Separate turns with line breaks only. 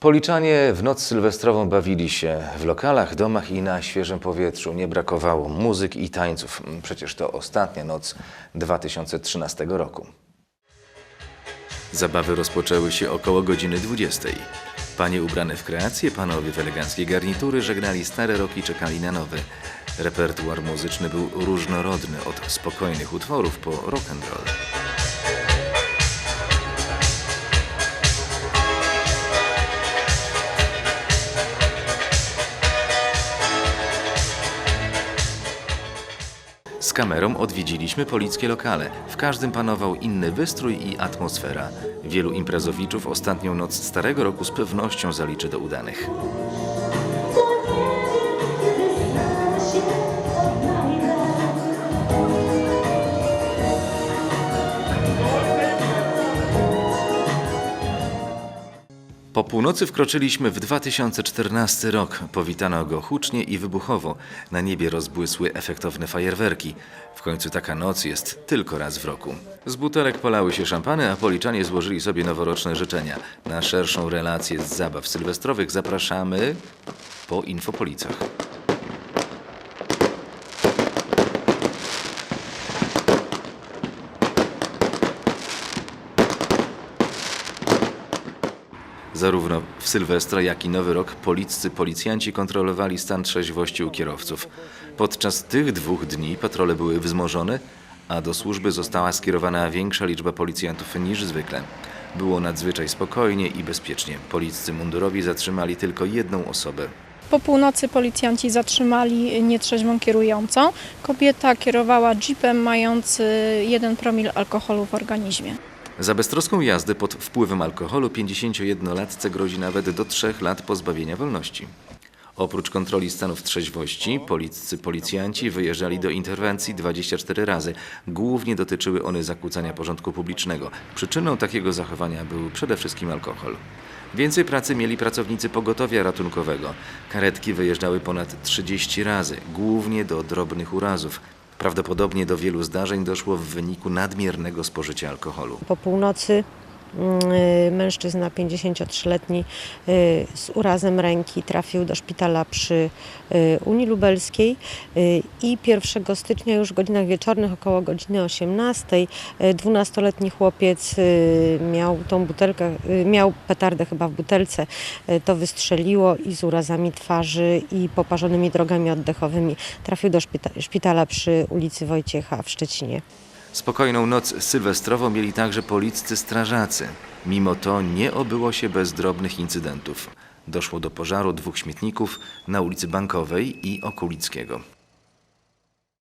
Policzanie w noc sylwestrową bawili się w lokalach, domach i na świeżym powietrzu. Nie brakowało muzyk i tańców. Przecież to ostatnia noc 2013 roku. Zabawy rozpoczęły się około godziny 20. Panie ubrane w kreację, panowie w eleganckie garnitury żegnali stare roki i czekali na nowe. Repertuar muzyczny był różnorodny, od spokojnych utworów po rock Z kamerą odwiedziliśmy polickie lokale. W każdym panował inny wystrój i atmosfera. Wielu imprezowiczów ostatnią noc Starego Roku z pewnością zaliczy do udanych. Po północy wkroczyliśmy w 2014 rok. Powitano go hucznie i wybuchowo. Na niebie rozbłysły efektowne fajerwerki. W końcu taka noc jest tylko raz w roku. Z butelek polały się szampany, a policzanie złożyli sobie noworoczne życzenia. Na szerszą relację z zabaw sylwestrowych zapraszamy po Infopolicach. Zarówno w Sylwestra, jak i Nowy Rok policcy policjanci kontrolowali stan trzeźwości u kierowców. Podczas tych dwóch dni patrole były wzmożone, a do służby została skierowana większa liczba policjantów niż zwykle. Było nadzwyczaj spokojnie i bezpiecznie. Policcy mundurowi zatrzymali tylko jedną osobę.
Po północy policjanci zatrzymali nietrzeźwą kierującą. Kobieta kierowała jeepem mający 1 promil alkoholu w organizmie.
Za beztroską jazdę pod wpływem alkoholu 51-latce grozi nawet do 3 lat pozbawienia wolności. Oprócz kontroli stanów trzeźwości, policcy policjanci wyjeżdżali do interwencji 24 razy. Głównie dotyczyły one zakłócania porządku publicznego. Przyczyną takiego zachowania był przede wszystkim alkohol. Więcej pracy mieli pracownicy pogotowia ratunkowego. Karetki wyjeżdżały ponad 30 razy, głównie do drobnych urazów. Prawdopodobnie do wielu zdarzeń doszło w wyniku nadmiernego spożycia alkoholu.
Po północy mężczyzna 53-letni y, z urazem ręki trafił do szpitala przy y, Unii Lubelskiej y, i 1 stycznia już w godzinach wieczornych około godziny 18 y, 12-letni chłopiec y, miał tą butelkę, y, miał petardę chyba w butelce, y, to wystrzeliło i z urazami twarzy i poparzonymi drogami oddechowymi trafił do szpita- szpitala przy ulicy Wojciecha w Szczecinie.
Spokojną noc sylwestrową mieli także policcy strażacy. Mimo to nie obyło się bez drobnych incydentów. Doszło do pożaru dwóch śmietników na ulicy Bankowej i Okulickiego.